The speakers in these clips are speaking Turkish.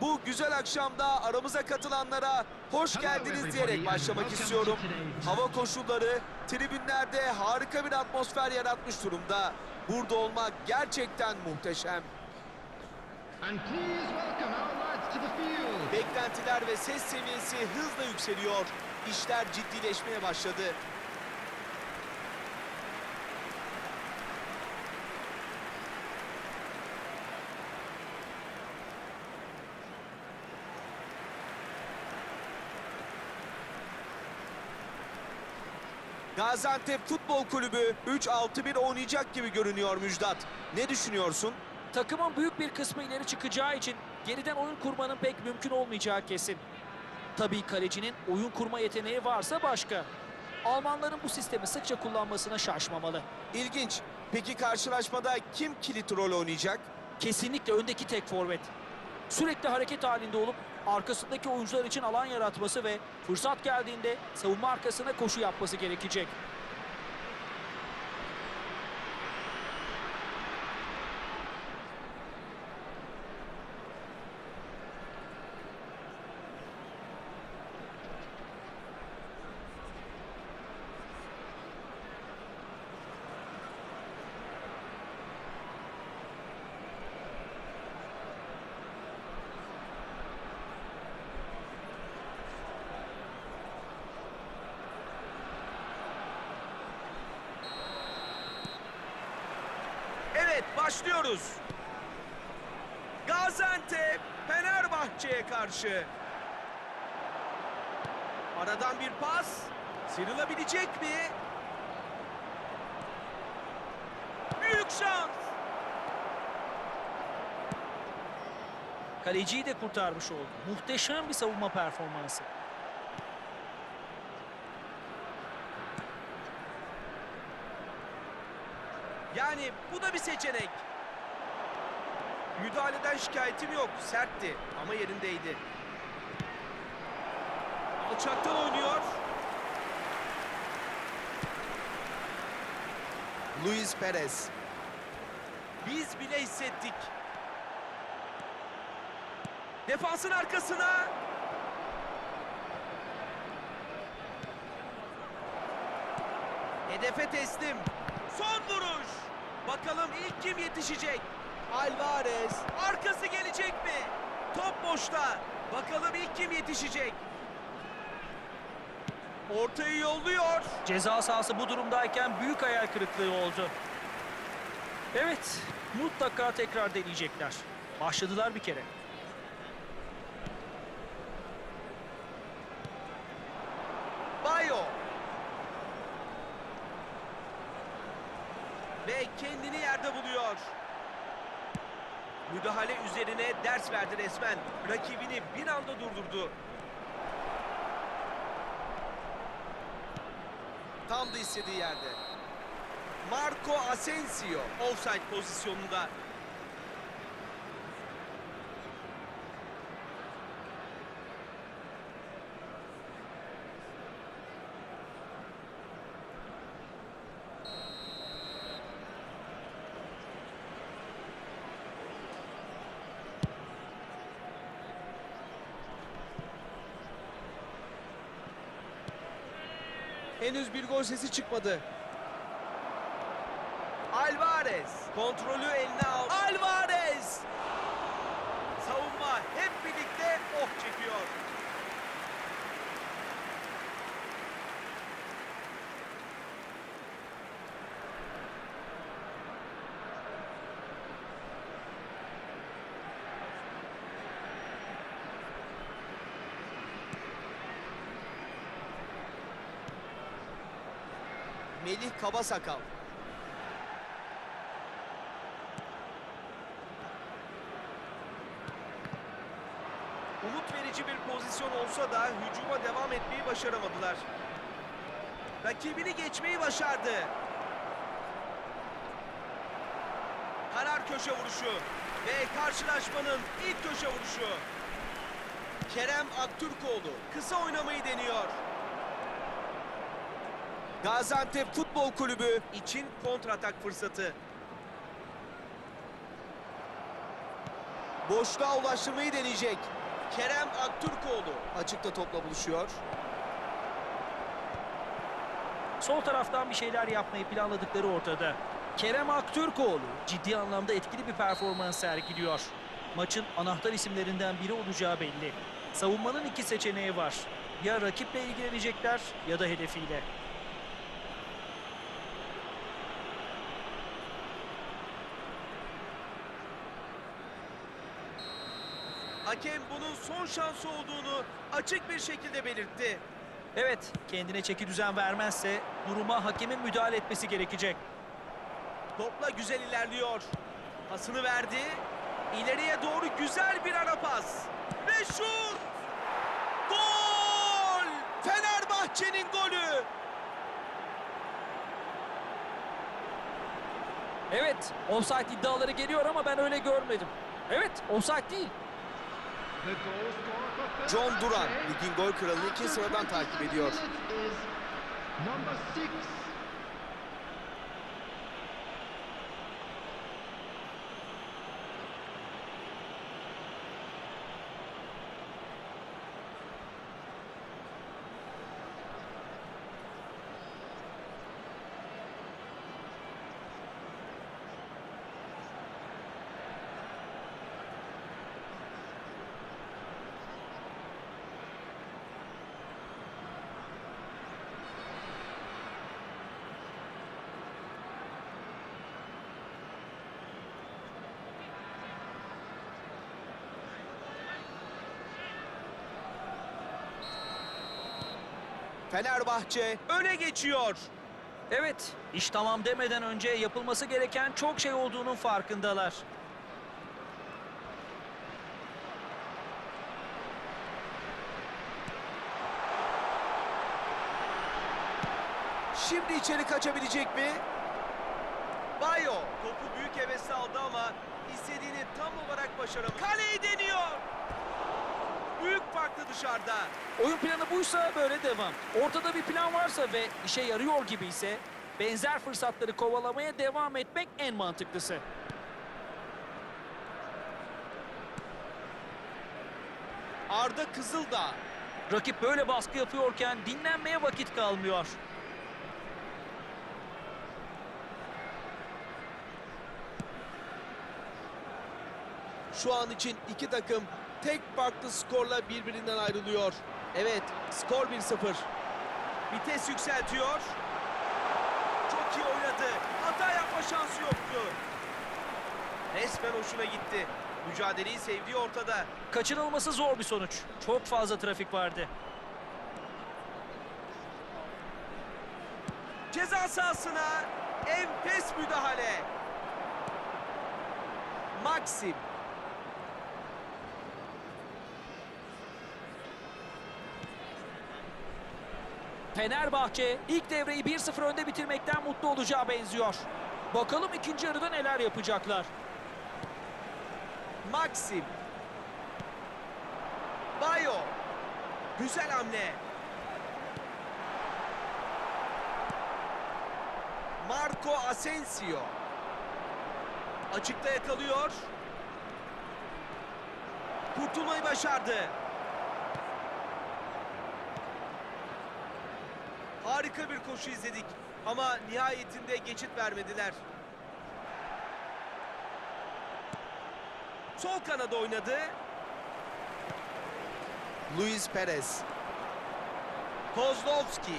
Bu güzel akşamda aramıza katılanlara hoş geldiniz diyerek başlamak istiyorum. Hava koşulları tribünlerde harika bir atmosfer yaratmış durumda. Burada olmak gerçekten muhteşem. Beklentiler ve ses seviyesi hızla yükseliyor. İşler ciddileşmeye başladı. Gaziantep Futbol Kulübü 3-6-1 oynayacak gibi görünüyor Müjdat. Ne düşünüyorsun? Takımın büyük bir kısmı ileri çıkacağı için geriden oyun kurmanın pek mümkün olmayacağı kesin. Tabii kalecinin oyun kurma yeteneği varsa başka. Almanların bu sistemi sıkça kullanmasına şaşmamalı. İlginç. Peki karşılaşmada kim kilit rol oynayacak? Kesinlikle öndeki tek forvet. Sürekli hareket halinde olup arkasındaki oyuncular için alan yaratması ve fırsat geldiğinde savunma arkasına koşu yapması gerekecek. Evet başlıyoruz. Gaziantep Fenerbahçe'ye karşı. Aradan bir pas. Sıyrılabilecek mi? Büyük şans. Kaleciyi de kurtarmış oldu. Muhteşem bir savunma performansı. Yani bu da bir seçenek. Müdahaleden şikayetim yok. Sertti ama yerindeydi. Alçaktan oynuyor. Luis Perez. Biz bile hissettik. Defansın arkasına. Hedefe teslim. Son vuruş. Bakalım ilk kim yetişecek? Alvarez. Arkası gelecek mi? Top boşta. Bakalım ilk kim yetişecek? Ortayı yolluyor. Ceza sahası bu durumdayken büyük hayal kırıklığı oldu. Evet, mutlaka tekrar deneyecekler. Başladılar bir kere. Bayo. Ve kendini yerde buluyor. Müdahale üzerine ders verdi resmen. Rakibini bir anda durdurdu. Tam da istediği yerde. Marco Asensio offside pozisyonunda. Henüz bir gol sesi çıkmadı. Alvarez kontrolü eline al. Alvarez! Savunma hep birlikte oh çekiyor. Melih Kabasakal. Umut verici bir pozisyon olsa da hücuma devam etmeyi başaramadılar. Rakibini geçmeyi başardı. Karar köşe vuruşu ve karşılaşmanın ilk köşe vuruşu. Kerem Aktürkoğlu kısa oynamayı deniyor. Gaziantep Futbol Kulübü için kontratak fırsatı. Boşluğa ulaştırmayı deneyecek. Kerem Aktürkoğlu açıkta topla buluşuyor. Sol taraftan bir şeyler yapmayı planladıkları ortada. Kerem Aktürkoğlu ciddi anlamda etkili bir performans sergiliyor. Maçın anahtar isimlerinden biri olacağı belli. Savunmanın iki seçeneği var. Ya rakiple ilgilenecekler ya da hedefiyle. Hakem bunun son şansı olduğunu açık bir şekilde belirtti. Evet, kendine çeki düzen vermezse duruma hakemin müdahale etmesi gerekecek. Topla güzel ilerliyor. Pasını verdi. İleriye doğru güzel bir ara pas. Ve şut! Gol! Fenerbahçe'nin golü. Evet, offside iddiaları geliyor ama ben öyle görmedim. Evet, offside değil. John Duran ligin gol kralını iki after sıradan 20 takip ediyor. Fenerbahçe öne geçiyor. Evet, iş tamam demeden önce yapılması gereken çok şey olduğunun farkındalar. Şimdi içeri kaçabilecek mi? Bayo topu büyük hevesle aldı ama istediğini tam olarak başaramadı. Kaleyi deniyor. Farklı dışarıda. Oyun planı buysa böyle devam. Ortada bir plan varsa ve işe yarıyor gibi ise benzer fırsatları kovalamaya devam etmek en mantıklısı. Arda Kızıldağ. Rakip böyle baskı yapıyorken dinlenmeye vakit kalmıyor. Şu an için iki takım tek farklı skorla birbirinden ayrılıyor. Evet, skor 1-0. Vites yükseltiyor. Çok iyi oynadı. Hata yapma şansı yoktu. Resmen hoşuna gitti. Mücadeleyi sevdiği ortada. Kaçınılması zor bir sonuç. Çok fazla trafik vardı. Ceza sahasına enfes müdahale. Maxim. Fenerbahçe ilk devreyi 1-0 önde bitirmekten mutlu olacağı benziyor. Bakalım ikinci yarıda neler yapacaklar. Maxim. Bayo. Güzel hamle. Marco Asensio. Açıkta yakalıyor. Kurtulmayı başardı. Harika bir koşu izledik ama nihayetinde geçit vermediler. Sol kanada oynadı. Luis Perez. Kozlovski.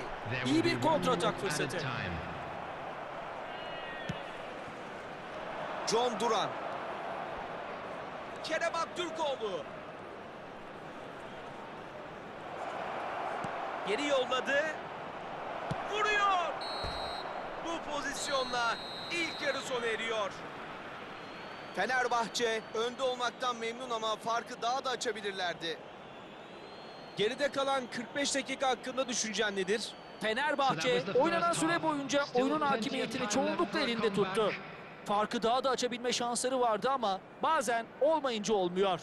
İyi bir kontratak fırsatı. John Duran. Kerem Aktürkoğlu. Geri yolladı. Vuruyor. Bu pozisyonla ilk yarı sona eriyor. Fenerbahçe önde olmaktan memnun ama farkı daha da açabilirlerdi. Geride kalan 45 dakika hakkında düşüncen nedir? Fenerbahçe oynanan süre boyunca oyunun hakimiyetini çoğunlukla elinde tuttu. Farkı daha da açabilme şansları vardı ama bazen olmayınca olmuyor.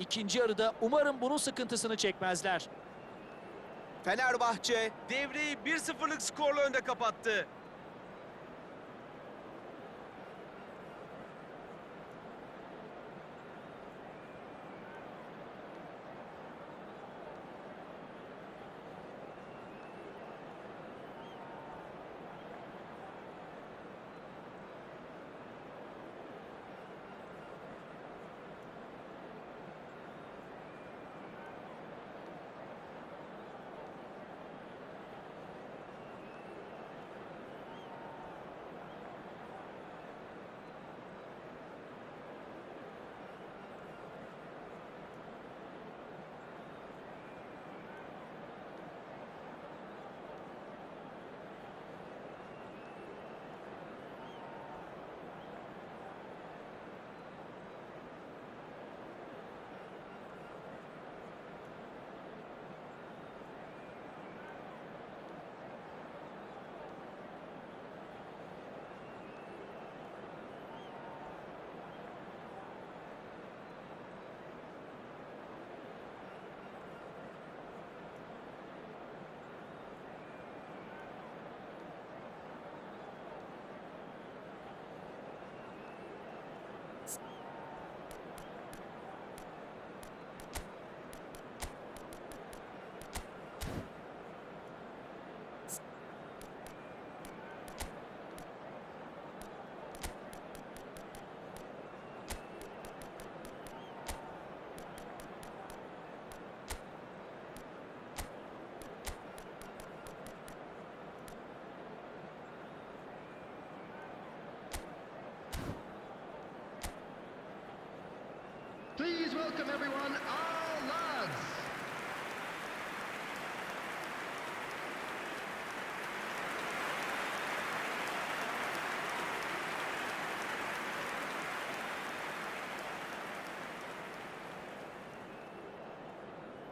İkinci yarıda umarım bunun sıkıntısını çekmezler. Fenerbahçe devreyi 1-0'lık skorla önde kapattı. Welcome everyone, our lads.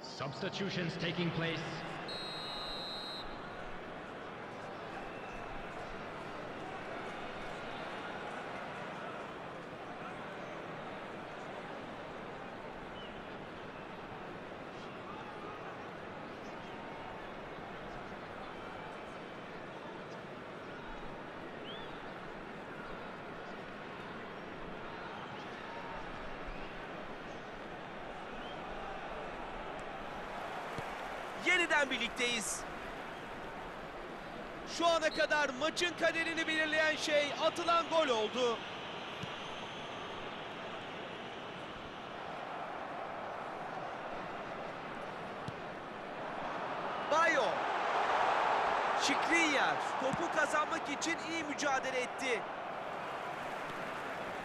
Substitutions taking place. Maçın kaderini belirleyen şey atılan gol oldu. Bayo. Şikrinyar topu kazanmak için iyi mücadele etti.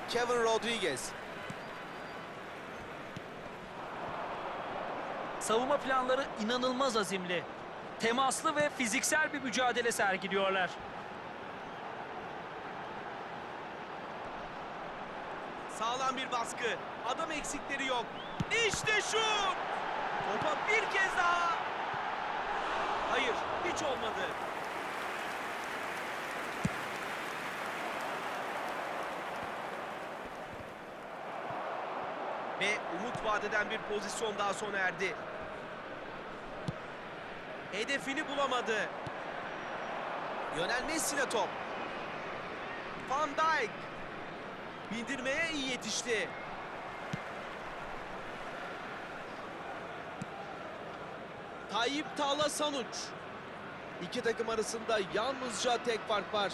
Kevin Rodriguez. Savunma planları inanılmaz azimli. Temaslı ve fiziksel bir mücadele sergiliyorlar. Sağlam bir baskı. Adam eksikleri yok. İşte şut! Topa bir kez daha. Hayır, hiç olmadı. Ve umut vadeden bir pozisyon daha sona erdi. Hedefini bulamadı. Messi'ne top. Van Dijk. Bindirmeye iyi yetişti. Tayyip Tağla Sanuç. İki takım arasında yalnızca tek fark var.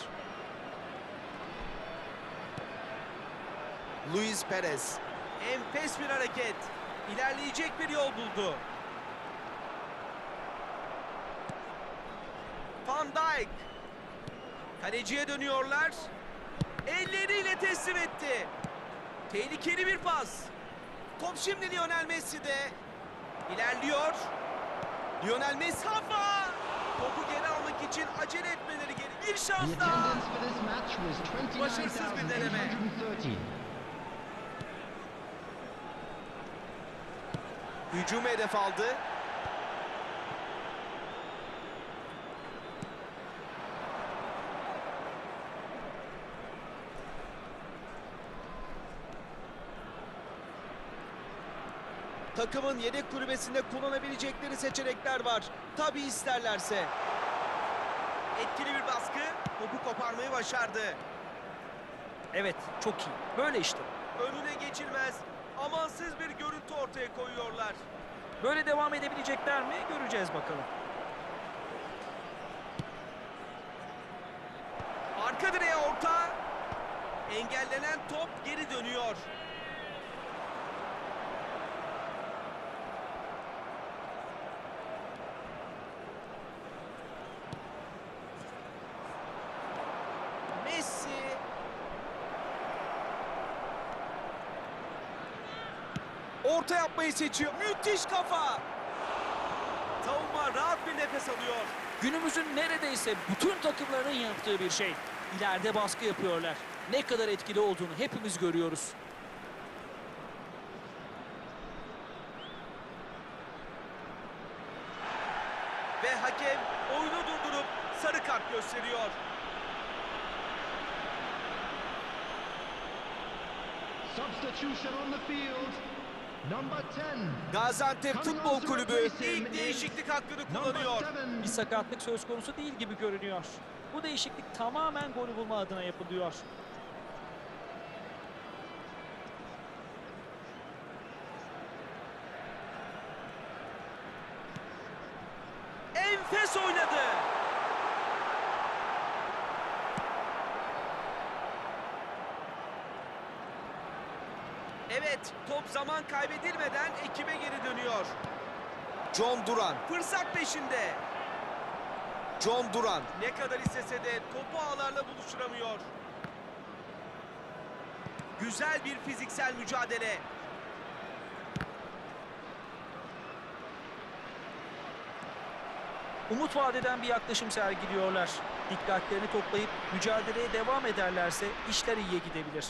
Luis Perez. Enfes bir hareket. İlerleyecek bir yol buldu. Van Dijk. Kaleciye dönüyorlar. Elleriyle teslim etti. Tehlikeli bir pas. Top şimdi Lionel Messi'de. İlerliyor. Lionel Messi kafa. Topu geri almak için acele etmeleri gerek. Bir şans daha. Başarısız bir deneme. 29,830. Hücum hedef aldı. Takımın yedek kulübesinde kullanabilecekleri seçenekler var. Tabi isterlerse. Etkili bir baskı. Topu koparmayı başardı. Evet, çok iyi. Böyle işte. Önüne geçilmez. Amansız bir görüntü ortaya koyuyorlar. Böyle devam edebilecekler mi? Göreceğiz bakalım. Arka direğe orta. Engellenen top geri dönüyor. Messi. Orta yapmayı seçiyor. Müthiş kafa. Savunma rahat bir nefes alıyor. Günümüzün neredeyse bütün takımların yaptığı bir şey. İleride baskı yapıyorlar. Ne kadar etkili olduğunu hepimiz görüyoruz. Ve hakem oyunu durdurup sarı kart gösteriyor. Substitution on the field. Number 10. Gaziantep Futbol Kulübü ilk değişiklik hakkını kullanıyor. 7. Bir sakatlık söz konusu değil gibi görünüyor. Bu değişiklik tamamen golü bulma adına yapılıyor. Evet, top zaman kaybedilmeden ekibe geri dönüyor. John Duran. Fırsat peşinde. John Duran. Ne kadar istese de topu ağlarla buluşturamıyor. Güzel bir fiziksel mücadele. Umut vadeden bir yaklaşım sergiliyorlar. Dikkatlerini toplayıp mücadeleye devam ederlerse işler iyiye gidebilir.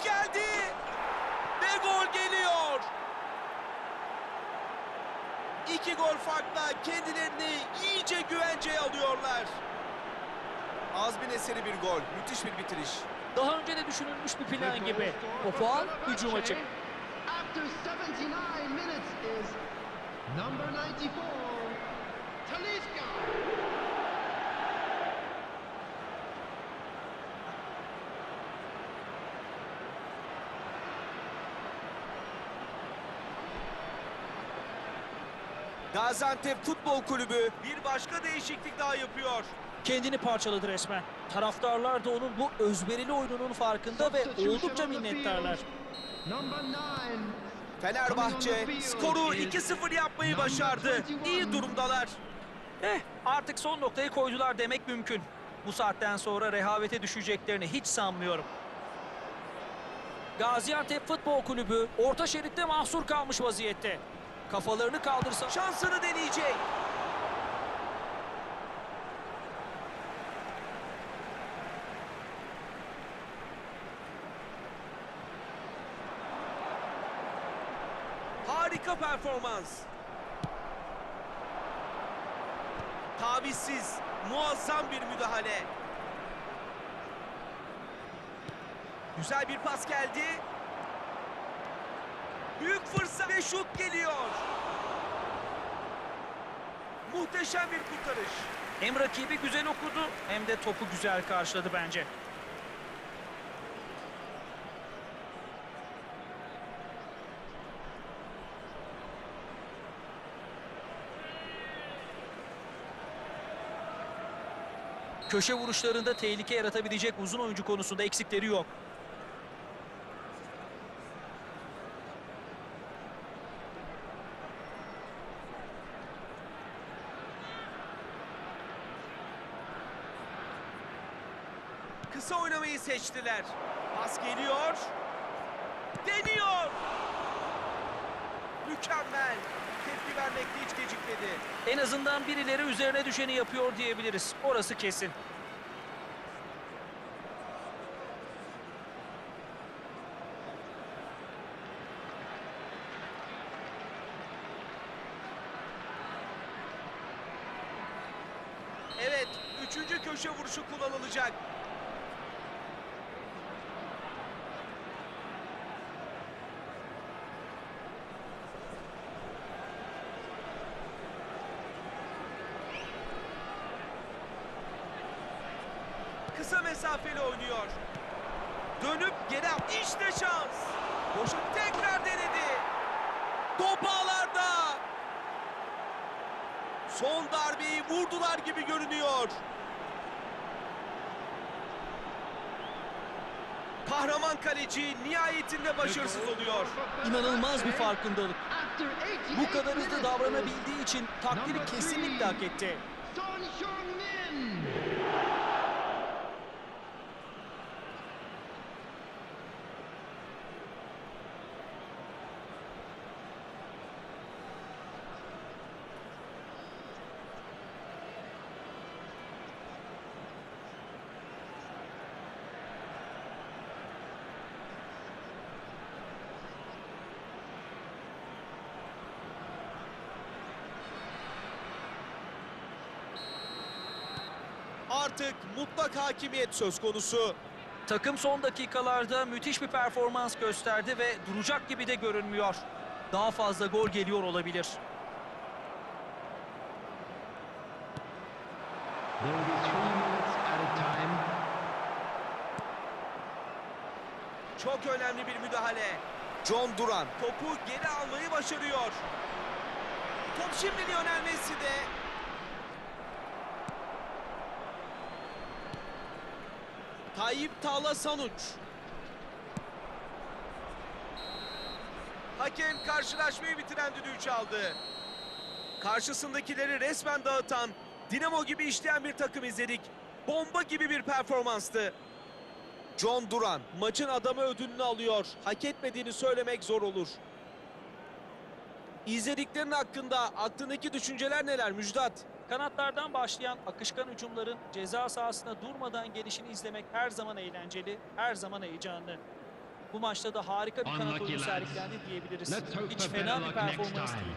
Şut geldi. Ve gol geliyor. İki gol farkla kendilerini iyice güvenceye alıyorlar. Azmin eseri bir gol. Müthiş bir bitiriş. Daha önce de düşünülmüş bir plan gibi. Topu al, hücuma çık. After 79 minutes is number 94, Gaziantep Futbol Kulübü bir başka değişiklik daha yapıyor. Kendini parçaladı resmen. Taraftarlar da onun bu özverili oyununun farkında ve oldukça minnettarlar. Number 9, Fenerbahçe skoru 2-0 yapmayı başardı. İyi durumdalar. Eh artık son noktayı koydular demek mümkün. Bu saatten sonra rehavete düşeceklerini hiç sanmıyorum. Gaziantep Futbol Kulübü orta şeritte mahsur kalmış vaziyette. Kafalarını kaldırsa Şansını deneyecek. Harika performans. Tavizsiz, muazzam bir müdahale. Güzel bir pas geldi. Büyük fırsat ve şut geliyor. Muhteşem bir kurtarış. hem rakibi güzel okudu hem de topu güzel karşıladı bence. Köşe vuruşlarında tehlike yaratabilecek uzun oyuncu konusunda eksikleri yok. Kısa oynamayı seçtiler. Pas geliyor. Deniyor. Mükemmel. Tepki vermekte hiç gecikmedi. En azından birileri üzerine düşeni yapıyor diyebiliriz. Orası kesin. Evet, üçüncü köşe vuruşu kullanılacak. Kısa mesafeli oynuyor. Dönüp geri at. İşte şans. Boşu tekrar denedi. Top ağlarda. Son darbeyi vurdular gibi görünüyor. Kahraman kaleci nihayetinde başarısız oluyor. İnanılmaz bir farkındalık. After 88 Bu kadar hızlı davranabildiği için takdiri kesinlikle hak etti. Son Heung-min. Artık mutlak hakimiyet söz konusu. Takım son dakikalarda müthiş bir performans gösterdi ve duracak gibi de görünmüyor. Daha fazla gol geliyor olabilir. Çok önemli bir müdahale. John Duran topu geri almayı başarıyor. Top şimdi Lionel Messi'de. Tayyip Tala Sanuç. Hakem karşılaşmayı bitiren düdüğü çaldı. Karşısındakileri resmen dağıtan, Dinamo gibi işleyen bir takım izledik. Bomba gibi bir performanstı. John Duran maçın adamı ödülünü alıyor. Hak etmediğini söylemek zor olur. İzlediklerin hakkında aklındaki düşünceler neler Müjdat? Kanatlardan başlayan akışkan hücumların ceza sahasına durmadan gelişini izlemek her zaman eğlenceli, her zaman heyecanlı. Bu maçta da harika bir kanat oyunu sergilendi diyebiliriz. Hiç fena bir performans değil.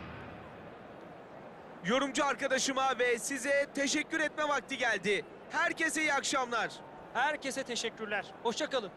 Yorumcu arkadaşıma ve size teşekkür etme vakti geldi. Herkese iyi akşamlar. Herkese teşekkürler. Hoşçakalın.